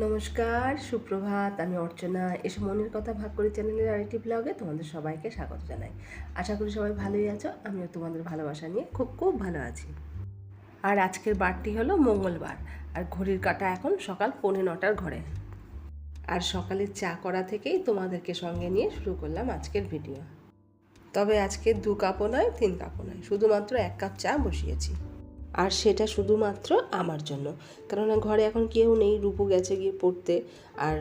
নমস্কার, সুপ্রভাত, আমি অর্চনা। এসে মনের কথা ভাগ করে চ্যানেলের আরেকটি ব্লগে তোমাদের সবাইকে স্বাগত জানাই। আশা করি সবাই ভালোই আছো, আমিও তোমাদের ভালোবাসা নিয়ে খুব খুব ভালো আছি। আর আজকের বারটি হলো মঙ্গলবার, আর ঘড়ির কাটা এখন সকাল পৌনে নটার ঘরে। আর সকালে চা করা থেকেই তোমাদেরকে সঙ্গে নিয়ে শুরু করলাম আজকের ভিডিও তবে আজকে দু কাপও নয়, তিন কাপও নয়, শুধুমাত্র এক কাপ চা বসিয়েছি। আর সেটা শুধুমাত্র আমার জন্য। কেননা ঘরে এখন কেউ নেই, রূপু গেছে গিয়ে পড়তে। আর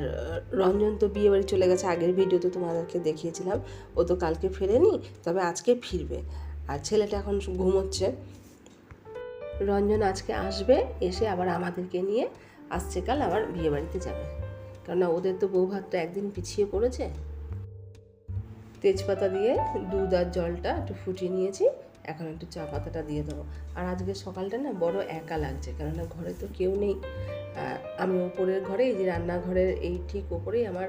রঞ্জন তো বিয়ে বাড়ি চলে গেছে, আগের ভিডিওতে তোমাদেরকে দেখিয়েছিলাম। ও তো কালকে ফেরেনি, তবে আজকে ফিরবে। আর ছেলেটা এখন ঘুমোচ্ছে। রঞ্জন আজকে আসবে, এসে আবার আমাদেরকে নিয়ে আসছে, কাল আবার বিয়ে বাড়িতে যাবে। কেননা ওদের তো বউ ভাতটা একদিন পিছিয়ে পড়েছে। তেজপাতা দিয়ে দুধ আর জলটা একটু ফুটিয়ে নিয়েছি। এখন একটু চা পাতাটা দিয়ে দেবো। আর আজকে সকালটা না বড় একা লাগছে, কেননা ঘরে তো কেউ নেই। আমি ওপরের ঘরে, এই যে রান্নাঘরের এই ঠিক ওপরেই আমার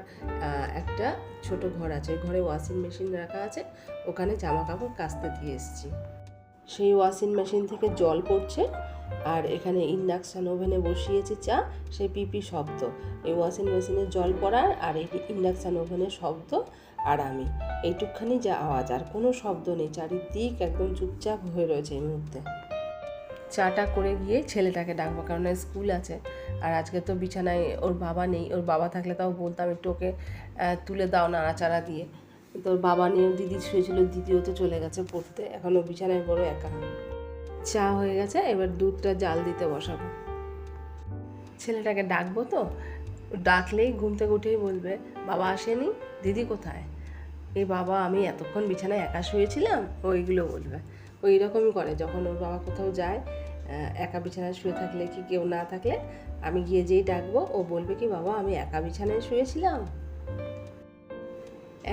একটা ছোট ঘর আছে। ঘরে ওয়াশিং মেশিন রাখা আছে। ওখানে জামা কাপড় কাচতে দিয়ে এসেছি। সেই ওয়াশিং মেশিন থেকে জল পড়ছে। আর এখানে ইন্ডাকশান ওভেনে বসিয়েছি চা, সেই পিপি শব্দ। এই ওয়াশিং মেশিনের জল পড়ার আর এই ইন্ডাকশান ওভেনের শব্দ আর আমি। এইটুকখানি যা আওয়াজ, আর কোনো শব্দ নেই, চারিদিক একদম চুপচাপ হয়ে রয়েছে এই মুহূর্তে। চাটা করে গিয়ে ছেলেটাকে ডাকবো কারণ স্কুল আছে। আর আজকে তো বিছানায় ওর বাবা নেই, ওর বাবা থাকলে তাও বলতাম একটু ওকে তুলে দাও নাড়াচাড়া দিয়ে। তো ওর বাবা নিয়ে দিদি শুয়েছিল, দিদিও তো চলে গেছে পড়তে এখনও বিছানায় বড় একা। চা হয়ে গেছে, এবার দুধটা জাল দিতে বসাবো। ছেলেটাকে ডাকবো তো, ডাকলেই ঘুম থেকে উঠেই বলবে, বাবা আসেনি, দিদি কোথায়? এই বাবা, আমি এতক্ষণ বিছানায় একা শুয়েছিলাম ওইগুলো বলবে। ওই রকমই করে, যখন ওর বাবা কোথাও যায় একা বিছানায় শুয়ে থাকলে কি কেউ না থাকলে, আমি গিয়ে যেই ডাকবো, ও বলবে কি, বাবা, আমি একা বিছানায় শুয়েছিলাম।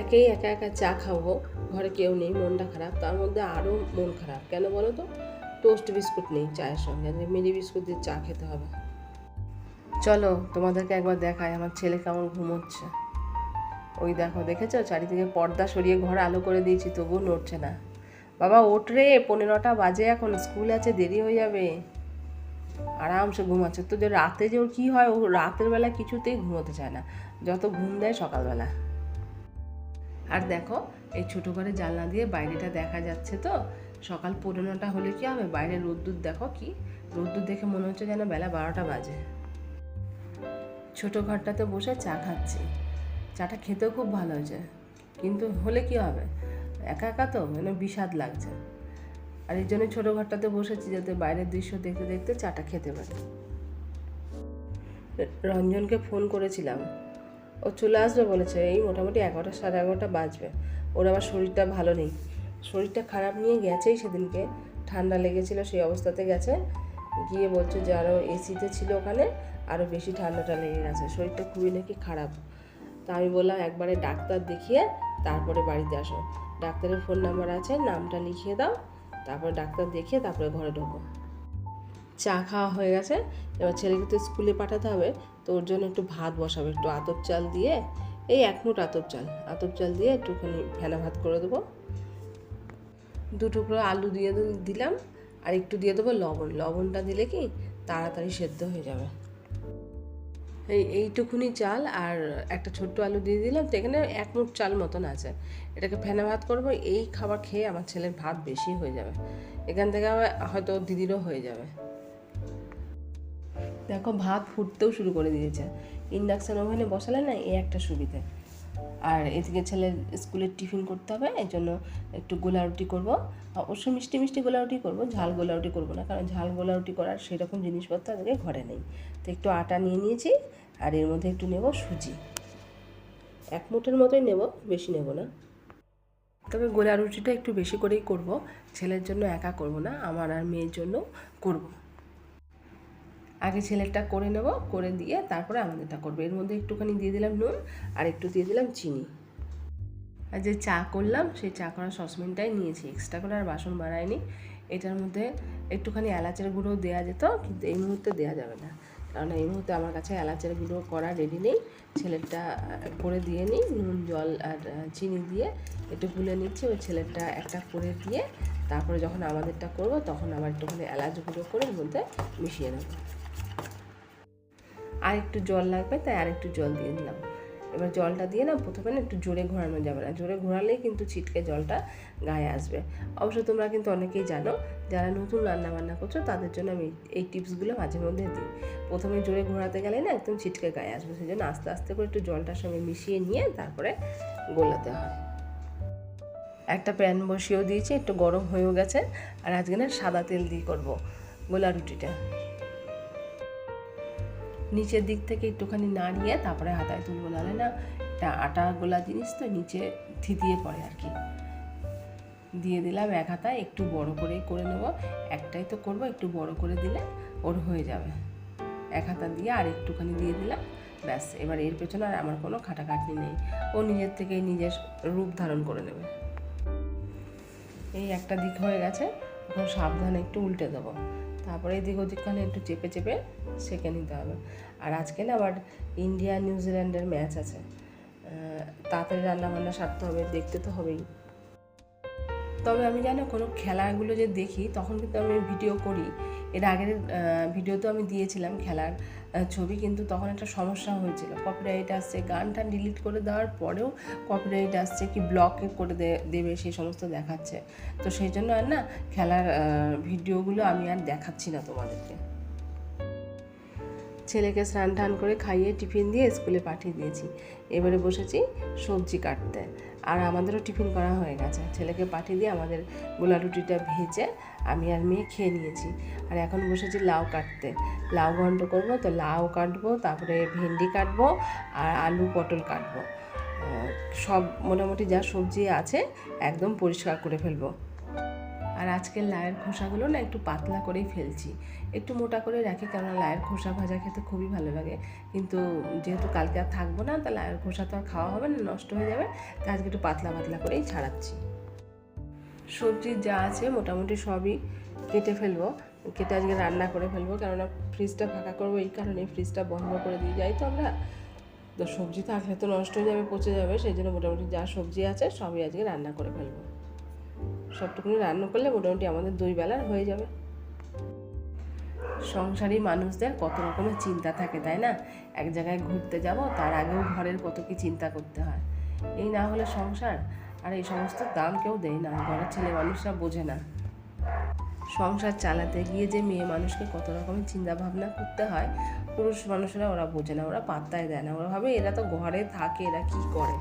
একেই একা একা চা খাব, ঘরে কেউ নেই, মনটা খারাপ, তার মধ্যে আরও মন খারাপ, কেন বলো তো? টোস্ট বিস্কুট নেই চায়ের সঙ্গে। মেরি বিস্কুট দিয়ে চা খেতে হবে। চলো, তোমাদেরকে একবার দেখায় আমার ছেলে কেমন ঘুমোচ্ছে। ওই দেখো, দেখেছ? চারিদিকে পর্দা সরিয়ে ঘর আলো করে দিয়েছি, তবুও নড়ছে না। বাবা, ওঠ রে, পনেরোটা বাজে এখন, স্কুল আছে, দেরি হয়ে যাবে। আরামসে ঘুমাচ্ছে। তো যে রাতে যে ওর কী হয়, ও রাতের বেলা কিছুতেই ঘুমোতে চায় না। যত ঘুম দেয় সকালবেলা। আর দেখো, এই ছোটো করে জানলা দিয়ে বাইরেটা দেখা যাচ্ছে তো? সকাল পনেরোটা হলে কি হবে? বাইরে রোদ্দুর দেখো কি? রোদ্দুর দেখে মনে হচ্ছে যেন বেলা বারোটা বাজে। ছোটো ঘরটাতে বসে চা খাচ্ছি। চাটা খেতেও খুব ভালো হয়েছে। কিন্তু হলে কি হবে? একা একা তো মানে বিষাদ লাগছে। আর এই জন্য ছোটো ঘরটাতে বসেছি যাতে বাইরের দৃশ্য দেখতে দেখতে চাটা খেতে পারি। রঞ্জনকে ফোন করেছিলাম। ও চলে আসবে বলেছে, এই মোটামুটি এগারোটা সাড়ে এগারোটা বাজবে। ওর আবার শরীরটা ভালো নেই। শরীরটা খারাপ নিয়ে গেছেই সেদিনকে। ঠান্ডা লেগেছিল সেই অবস্থাতে গেছে। গিয়ে বলছে যে আরও এসিতে ছিল ওখানে আরও বেশি ঠান্ডাটা লেগে গেছে। শরীরটা খুবই নাকি খারাপ। তা আমি বললাম, একবারে ডাক্তার দেখিয়ে তারপরে বাড়িতে আসো। ডাক্তারের ফোন নাম্বার আছে, নামটা লিখিয়ে দাও। তারপরে ডাক্তার দেখিয়ে তারপরে ঘরে ঢোকো। চা খাওয়া হয়ে গেছে। এবার ছেলেকে তো স্কুলে পাঠাতে হবে, তো ওর জন্য একটু ভাত বসাবে, একটু আতপ চাল দিয়ে, এই এক মুঠ আতপ চাল। আতপ চাল দিয়ে একটুখানি ফেনা ভাত করে দেবো। দু টুকরো আলু দিয়ে দিল- দিলাম আর একটু দিয়ে দেবো লবণ। লবণটা দিলে কি তাড়াতাড়ি সেদ্ধ হয়ে যাবে। এই, এইটুকুনি চাল আর একটা ছোট্ট আলু দিয়ে দিলাম তো এখানে এক মুঠ চাল মতন আছে। এটাকে ফেনা ভাত করব, এই খাবার খেয়ে আমার ছেলের ভাত বেশি হয়ে যাবে। এখান থেকে হয়তো দিদিরও হয়ে যাবে। দেখো ভাত ফুটতেও শুরু করে দিয়েছে। ইন্ডাকশান ওভেনে বসালে না এই একটা সুবিধে। আর এদিকে ছেলের স্কুলের টিফিন করতে হবে এই জন্য একটু গোলা রুটি করব। অবশ্য মিষ্টি মিষ্টি গোলা রুটি করব, ঝাল গোলা রুটি করব না, কারণ ঝাল গোলা রুটি করার সেরকম জিনিসপত্র আজকে ঘরে নেই। তো একটু আটা নিয়ে নিয়েছি, আর এর মধ্যে একটু নেব সুজি। এক মুঠের মতোই নেব, বেশি নেব না। তবে গোলা রুটিটা একটু বেশি করেই করব, ছেলের জন্য একা করব না, আমার আর মেয়ের জন্য করব। আগে ছেলেরটা করে নেব, করে দিয়ে তারপরে আমাদেরটা করব। এর মধ্যে একটুখানি দিয়ে দিলাম নুন আর একটু দিয়ে দিলাম চিনি। আর যে চা করলাম, সেই চা করার সসপ্যানটাই নিয়েছি। এক্সট্রা করে আর বাসন বাড়াইনি। এটার মধ্যে একটুখানি এলাচের গুঁড়ো দেওয়া যেত, কিন্তু এই মুহূর্তে দেওয়া যাবে না। কারণ এই মুহূর্তে আমার কাছে এলাচের গুঁড়ো করা রেডি নেই। ছেলেরটা করে দিয়ে নিই, নুন, জল আর চিনি দিয়ে একটু গুলে নিচ্ছি। ওই ছেলেরটা একটা করে দিয়ে তারপরে যখন আমাদেরটা করব, তখন আবার একটুখানি এলাচ গুঁড়ো করে এর মধ্যে মিশিয়ে নেব। আর একটু জল লাগবে, তাই আর একটু জল দিয়ে দিলাম। এবার জলটা দিয়ে না প্রথমে না একটু জোরে ঘোরানো যাবে না। জোরে ঘোরালেই কিন্তু ছিটকে জলটা গায়ে আসবে। অবশ্য তোমরা কিন্তু অনেকেই জানো, যারা নতুন রান্না বান্না করছ, তাদের জন্য আমি এই টিপসগুলো মাঝে মধ্যে দিই। প্রথমে জোরে ঘোরাতে গেলে না একদম ছিটকে গায়ে আসবে সেই জন্য আস্তে আস্তে করে একটু জলটার সঙ্গে মিশিয়ে নিয়ে তারপরে গোলাতে হয়। একটা প্যান বসিয়েও দিয়েছি, একটু গরম হয়েও গেছে, আর আজকে না সাদা তেল দিয়ে করব গোলা রুটিটা। নিচের দিক থেকে একটুখানি নাড়িয়ে তারপরে হাতায় তুলবো। নাহলে না আটা গোলা জিনিস তো নিচে থিতিয়ে পড়ে আর কি। দিয়ে দিলাম এক হাতায়, একটু বড় করেই করে নেব। একটাই তো করব, একটু বড় করে দিলে ওর হয়ে যাবে। এক হাতা দিয়ে আর একটুখানি দিয়ে দিলাম, ব্যাস। এবার এর পেছনে আর আমার কোনো খাটাখাটনি নেই। ও নিজের থেকেই নিজের রূপ ধারণ করে নেবে। এই একটা দিক হয়ে গেছে, এখন সাবধানে একটু উল্টে দেবো। তারপরে এদিক ওদিকখানে একটু চেপে চেপে সেঁকে নিতে হবে। আর আজকে না আবার ইন্ডিয়া নিউজিল্যান্ডের ম্যাচ আছে। তাড়াতাড়ি রান্না বান্না সারতে হবে, দেখতে তো হবেই। তবে আমি জানো কোনো খেলাগুলো যে দেখি, তখন কিন্তু আমি ভিডিও করি। এর আগের ভিডিও তো আমি দিয়েছিলাম খেলার ছবি, কিন্তু তখন একটা সমস্যা হয়েছিল। কপিরাইট আসছে, গান টান ডিলিট করে দেওয়ার পরেও কপিরাইট আসছে কি ব্লকে করে দেবে, সেই সমস্ত দেখাচ্ছে। তো সেই জন্য আর না, খেলার ভিডিওগুলো আমি আর দেখাচ্ছি না তোমাদেরকে। ছেলেকে স্নান টান করে খাইয়ে টিফিন দিয়ে স্কুলে পাঠিয়ে দিয়েছি। এবারে বসেছি সবজি কাটতে। আর আমাদেরও টিফিন করা হয়ে গেছে। ছেলেকে পাঠিয়ে দিয়ে আমাদের গোলা রুটিটা ভেজে আমি আর মেয়ে খেয়ে নিয়েছি। আর এখন বসেছি লাউ কাটতে। লাউ ঘন্ট করব, তো লাউ কাটবো, তারপরে ভেন্ডি কাটবো, আর আলু পটল কাটবো। সব মোটামুটি যা সবজি আছে, একদম পরিষ্কার করে ফেলব। আর আজকের লায়ের খোসাগুলো না একটু পাতলা করেই ফেলছি। একটু মোটা করে রাখি, কেননা লায়ের খোসা ভাজা খেতে খুবই ভালো লাগে। কিন্তু যেহেতু কালকে আর থাকব না, তা লায়ের খোসা তো আর খাওয়া হবে না, নষ্ট হয়ে যাবে, তাই আজকে একটু পাতলা পাতলা করেই ছাড়াচ্ছি। সবজি যা আছে মোটামুটি সবই কেটে ফেলব, কেটে আজকে রান্না করে ফেলব, কেননা ফ্রিজটা ফাঁকা করব এই কারণে ফ্রিজটা বন্ধ করে দিয়ে যাই। তো আমরা তো সবজি থাকলে তো নষ্ট হয়ে যাবে, পচে যাবে, সেই জন্য মোটামুটি যা সবজি আছে সবই আজকে রান্না করে ফেলব। সবটুকুনি রান্না করলে মোটামুটি আমাদের দুই বেলার হয়ে যাবে। সংসারী মানুষদের কত রকমের চিন্তা থাকে, তাই না? এক জায়গায় ঘুরতে যাব, তার আগেও ঘরের কত কি চিন্তা করতে হয়। এই না হলে সংসার আর এই সমস্ত দাম কেউ দেয় না, ঘরের ছেলে মানুষরা বোঝে না। সংসার চালাতে গিয়ে যে মেয়ে মানুষকে কত রকমের চিন্তা ভাবনা করতে হয়, পুরুষ মানুষরা ওরা বোঝে না, ওরা পাত্তায় দেয় না। ওরা ভাবে এরা তো ঘরে থাকে, এরা কি করে?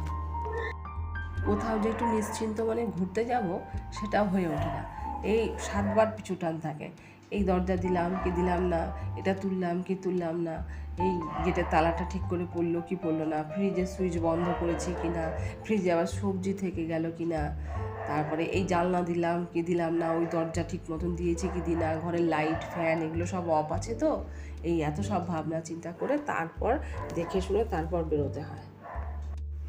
কোথাও যে একটু নিশ্চিন্ত মানে ঘুরতে যাব, সেটাও হয়ে ওঠে না। এই সাতবার পিছু টান থাকে। এই দরজা দিলাম, কি দিলাম না, এটা তুললাম, কি তুললাম না, এই গেটের তালাটা ঠিক করে পড়ল, কি পড়ল না ফ্রিজের সুইচ বন্ধ করেছি কি না ফ্রিজে আবার সবজি থেকে গেল কি না, তারপরে এই জালনা দিলাম, কি দিলাম না, ওই দরজা ঠিক মতন দিয়েছি কি দিনা ঘরের লাইট ফ্যান এগুলো সব অফ আছে তো, এই এত সব ভাবনা চিন্তা করে তারপর দেখে শুনে তারপর বেরোতে হয়।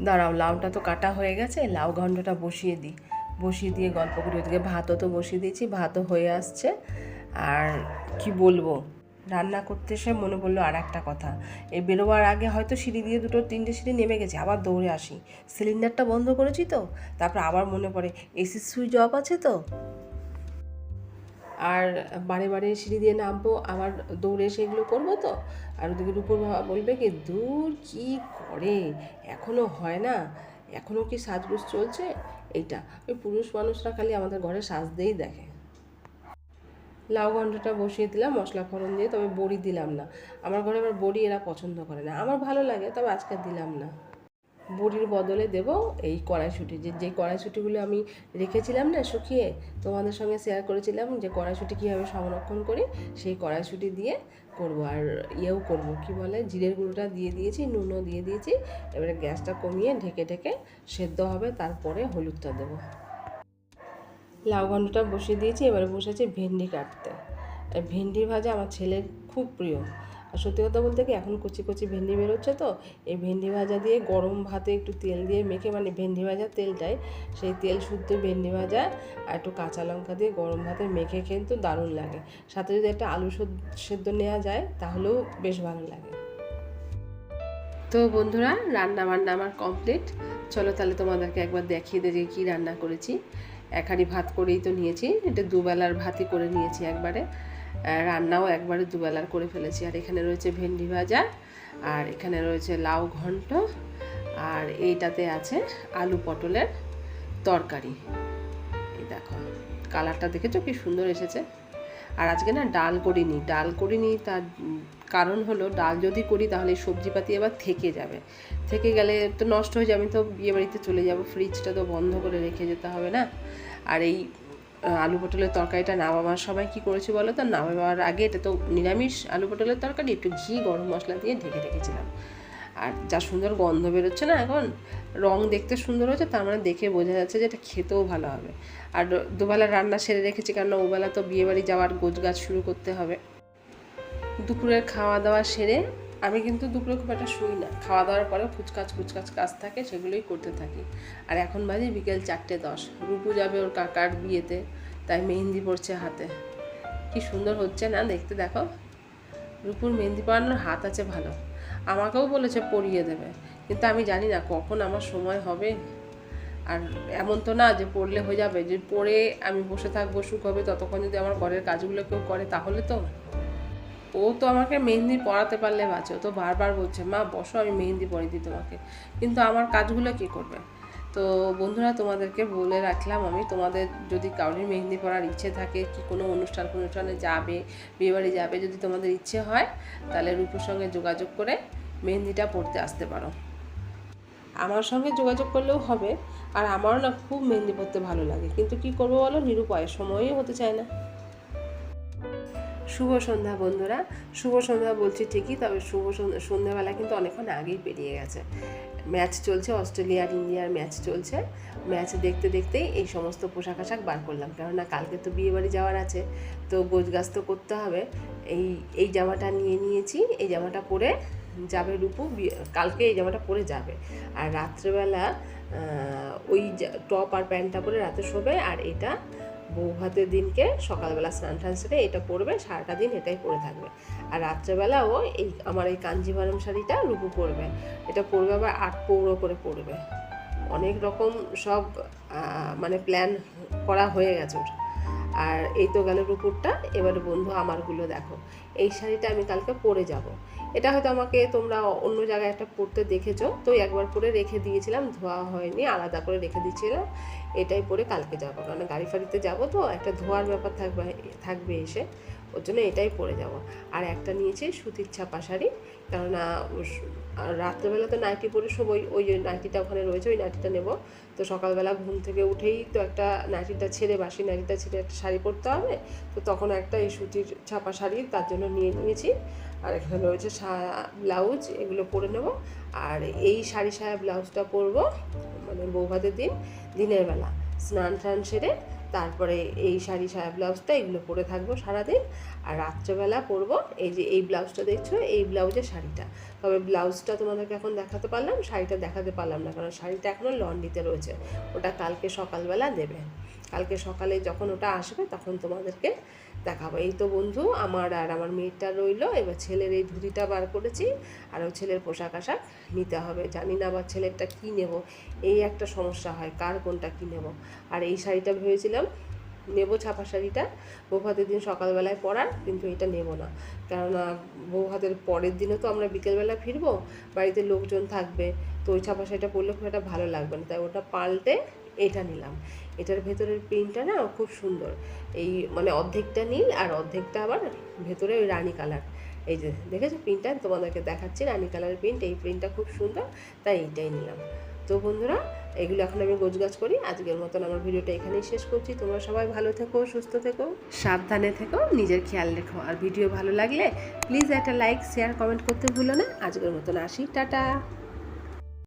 দাঁড়াও, লাউটা তো কাটা হয়ে গেছে, লাউ ঘণ্টটা বসিয়ে দিই, বসিয়ে দিয়ে গল্প করি, ওদিকে ভাতও তো বসিয়ে দিয়েছি, ভাতও হয়ে আসছে আর কি বলব? রান্না করতে এসে মনে পড়ল আর একটা কথা। এই বেরোবার আগে হয়তো সিঁড়ি দিয়ে দুটো তিনটে সিঁড়ি নেমে গেছে, আবার দৌড়ে আসি। সিলিন্ডারটা বন্ধ করেছি তো, তারপর আবার মনে পড়ে এসির সুইচ অফ আছে তো? আর বারে বারে সিঁড়ি দিয়ে নামবো, আবার দৌড়ে এসে এগুলো করব তো? আর ওদিকে রূপর বলবে কি, দূর কি করে? এখনও হয় না? এখনও কি সাজগোজ চলছে? এইটা। ওই পুরুষ মানুষরা খালি আমাদের ঘরে সাজতেই দেখে। লাউ ঘণ্টাটা বসিয়ে দিলাম, মশলা ফোড়ন দিয়ে, তবে বড়ি দিলাম না। আমার ঘরে আবার বড়ি এরা পছন্দ করে না। আমার ভালো লাগে, তবে আজকে দিলাম না। বড়ির বদলে দেব এই কড়াইশুঁটি। যে যে কড়াইশুঁটিগুলো আমি রেখেছিলাম না শুকিয়ে, তোমাদের সঙ্গে শেয়ার করেছিলাম যে, কড়াইশুঁটি কীভাবে সংরক্ষণ করি, সেই কড়াইশুঁটি দিয়ে করব। আর ইয়েও করব, কি বলে, জিরের গুঁড়োটা দিয়ে দিয়েছি, নুনও দিয়ে দিয়েছি। এবারে গ্যাসটা কমিয়ে ঢেকে ঢেকে সেদ্ধ হবে, তারপরে হলুদটা দেবো। লাউ ঘণ্টটা বসিয়ে দিয়েছি, এবারে বসেছি ভেন্ডি কাটতে। এই ভেন্ডি ভাজা আমার ছেলের খুব প্রিয়। আর সত্যি কথা বলতে কি, এখন কচি কচি ভেন্ডি বেরোচ্ছে তো, এই ভেন্ডি ভাজা দিয়ে গরম ভাতে একটু তেল দিয়ে মেখে মানে ভেন্ডি ভাজা তেলটাই, সেই তেল শুদ্ধ ভেন্ডি ভাজা আর একটু কাঁচা লঙ্কা দিয়ে গরম ভাতে মেখে কিন্তু দারুণ লাগে। সাথে যদি একটা আলু সেদ্ধ নেওয়া যায়, তাহলেও বেশ ভালো লাগে। তো বন্ধুরা রান্না বান্না আমার কমপ্লিট। চলো তাহলে তোমাদেরকে একবার দেখিয়ে দিই যে কী রান্না করেছি। এক হাঁড়ি ভাত করেই তো নিয়েছি। এটা দুবেলার ভাতই করে নিয়েছি একবারে। রান্নাও একবারে দুবেলার করে ফেলেছি। আর এখানে রয়েছে ভেন্ডি ভাজা, আর এখানে রয়েছে লাউ ঘন্ট, আর এইটাতে আছে আলু পটলের তরকারি। এই দেখো, কালারটা দেখেছ কি সুন্দর এসেছে? আর আজকে না ডাল করিনি ডাল করিনি, তার কারণ হলো ডাল যদি করি তাহলে সবজিপাতি আবার থেকে যাবে। থেকে গেলে তো নষ্ট হয়ে যাবে তো বিয়ে বাড়িতে চলে যাব ফ্রিজটা তো বন্ধ করে রেখে যেতে হবে না? আর এই আলু পটলের তরকারিটা না নামাবার সময় কি করেছি বলো তো? না নামাবার আগে এটা তো নিরামিষ আলু পটলের তরকারি, একটু ঘি, গরম মশলা দিয়ে ঢেকে রেখেছিলাম। আর যা সুন্দর গন্ধ বেরোচ্ছে না এখন? রং দেখতে সুন্দর হচ্ছে তার মানে দেখে বোঝা যাচ্ছে যে এটা খেতেও ভালো হবে। আর দুবেলা রান্না সেরে রেখেছি কারণ ওবেলা তো বিয়েবাড়ি যাওয়ার গোছ গাছ শুরু করতে হবে। দুপুরের খাওয়া দাওয়া সেরে আমি কিন্তু দুপুরে খুব একটা শুই না। খাওয়া দাওয়ার পরে ফুচকাচ ফুচকাচ কাজ থাকে, সেগুলোই করতে থাকি। আর এখন বাজে বিকেল চারটে দশ। রূপু যাবে ওর কাকার বিয়েতে, তাই মেহেন্দি পড়ছে হাতে। কি সুন্দর হচ্ছে না দেখতে দেখো। রূপুর মেহেন্দি পড়ানোর হাত আছে ভালো। আমাকেও বলেছে পরিয়ে দেবে। কিন্তু আমি জানি না কখন আমার সময় হবে। আর এমন তো না যে পড়লে হয়ে যাবে। যে পড়ে আমি বসে থাকব, সুখ হবে, ততক্ষণ যদি আমার ঘরের কাজগুলো কেউ করে তাহলে তো ও তো আমাকে মেহেন্দি পড়াতে পারলে বাঁচে, ও তো বারবার বলছে, মা, বসো, আমি মেহেন্দি পরিয়ে দিই তোমাকে। কিন্তু আমার কাজগুলো কি করবে? তো বন্ধুরা, তোমাদেরকে বলে রাখলাম আমি, তোমাদের যদি কাউরির মেহেন্দি পড়ার ইচ্ছে থাকে, কি কোনো অনুষ্ঠান অনুষ্ঠানে যাবে বিয়েবাড়ি যাবে, যদি তোমাদের ইচ্ছে হয়, তাহলে রূপুর সঙ্গে যোগাযোগ করে মেহেন্দিটা পড়তে আসতে পারো। আমার সঙ্গে যোগাযোগ করলেও হবে, আর আমারও না খুব মেহেন্দি পড়তে ভালো লাগে। কিন্তু কি করব বলো? নিরুপায় সময়ই হতে চায় না। শুভ সন্ধ্যা বন্ধুরা। শুভ সন্ধ্যা বলছি ঠিকই, তবে শুভ সন্ধ্যা- সন্ধ্যাবেলা কিন্তু অনেকক্ষণ আগেই পেরিয়ে গেছে। ম্যাচ চলছে, অস্ট্রেলিয়া আর ইন্ডিয়ার ম্যাচ চলছে। ম্যাচ দেখতে দেখতেই এই সমস্ত পোশাক আশাক বার করলাম, কেননা কালকে তো বিয়ে বাড়ি যাওয়ার আছে, তো গোছগাছ তো করতে হবে। এই এই জামাটা নিয়ে নিয়েছি, এই জামাটা পরে যাবে রূপু কালকে এই জামাটা পরে যাবে। আর রাত্রেবেলা ওই টপ আর প্যান্টটা পরে রাতে শোবে, আর এটা বউ ভাতের দিনকে সকালবেলা স্নান টান সেরে এটা পরবে, সারাটা দিন এটাই পরে থাকবে। আর রাত্রেবেলাও এই আমার এই কাঞ্জিভারম শাড়িটা রুপু পরবে। এটা পরবে আবার আট পৌড়ো করে পরবে। অনেক রকম সব মানে প্ল্যান করা হয়ে গেছে ওর। আর এই তো গেল রুপুরটা, এবার বন্ধু আমারগুলো দেখো। এই শাড়িটা আমি কালকে পরে যাব। এটা হয়তো আমাকে তোমরা অন্য জায়গায় একটা পড়তে দেখেছ। তো একবার পরে রেখে দিয়েছিলাম, ধোয়া হয়নি, আলাদা করে রেখে দিয়েছিলাম এটাই পরে কালকে যাব, কারণ গাড়ি ফাড়িতে যাব তো, একটা ধোয়ার ব্যাপার থাকবে থাকবে এসে, ওর জন্য এটাই পরে যাব। আর একটা নিয়েছি সুতির ছাপা শাড়ি, কেননা আর রাত্রেবেলা তো নাইটি পরে সবই, ওই যে নাইটিটা ওখানে রয়েছে, ওই নাইটিটা নেব। তো সকালবেলা ঘুম থেকে উঠেই তো একটা নাইটিটা ছেড়ে, বাসি নাইটিটা ছেড়ে একটা শাড়ি পরতে হবে। তো তখন একটা এই সুতির ছাপা শাড়ি তার জন্য নিয়ে নিয়েছি। আর এখানে রয়েছে ব্লাউজ, এগুলো পরে নেব। আর এই শাড়ি সায়া ব্লাউজটা পরবো মানে বৌভাতের দিন, দিনের বেলা। স্নান টান সেরে তারপরে এই শাড়ি সায়া ব্লাউজটা এগুলো পরে থাকব সারাদিন। আর রাত্রেবেলা পরবো এই যে এই ব্লাউজটা দেখছ, এই ব্লাউজের শাড়িটা। তবে ব্লাউজটা তোমাদেরকে এখন দেখাতে পারলাম, শাড়িটা দেখাতে পারলাম না, কারণ শাড়িটা এখনও লন্ডিতে রয়েছে। ওটা কালকে সকালবেলা দেবে। কালকে সকালে যখন ওটা আসবে তখন তোমাদেরকে দেখাবো। এই তো বন্ধু, আমার আর আমার মেয়েটা রইল, এবার ছেলের এই ধুতিটা বার করেছি, আর ওই ছেলের পোশাক আশাক নিতে হবে। জানি না আবার ছেলেরটা কী নেব, এই একটা সমস্যা হয়, কার কোনটা কী নেব। আর এই শাড়িটা ভেবেছিলাম নেব ছাপা শাড়িটা, বউ বৌভাতের দিন সকালবেলায় পরার, কিন্তু এটা নেব না। কেননা বউ বৌভাতের পরের দিনে তো আমরা বিকেলবেলা ফিরবো, বাড়িতে লোকজন থাকবে, তো ওই ছাপা শাড়িটা পরলে খুব একটা ভালো লাগবে না, তাই ওটা পাল্টে এটা নিলাম। এটার ভেতরের প্রিন্টটা না খুব সুন্দর। এই মানে অর্ধেকটা নীল আর অর্ধেকটা আবার ভেতরে ওই রানী কালার। এই যে দেখেছ প্রিন্টটা? তোমাদেরকে দেখাচ্ছি রানী কালারের প্রিন্ট। এই প্রিন্টটা খুব সুন্দর, তাই এইটাই নিলাম। তো বন্ধুরা, এগুলো এখন আমি গোছগাছ করি। আজকের মতন আমার ভিডিওটা এখানেই শেষ করছি। তোমরা সবাই ভালো থেকো, সুস্থ থেকো, সাবধানে থেকো, নিজের খেয়াল রেখো। আর ভিডিও ভালো লাগলে প্লিজ একটা লাইক শেয়ার কমেন্ট করতে ভুলো না। আজকের মতন আসি। টাটা!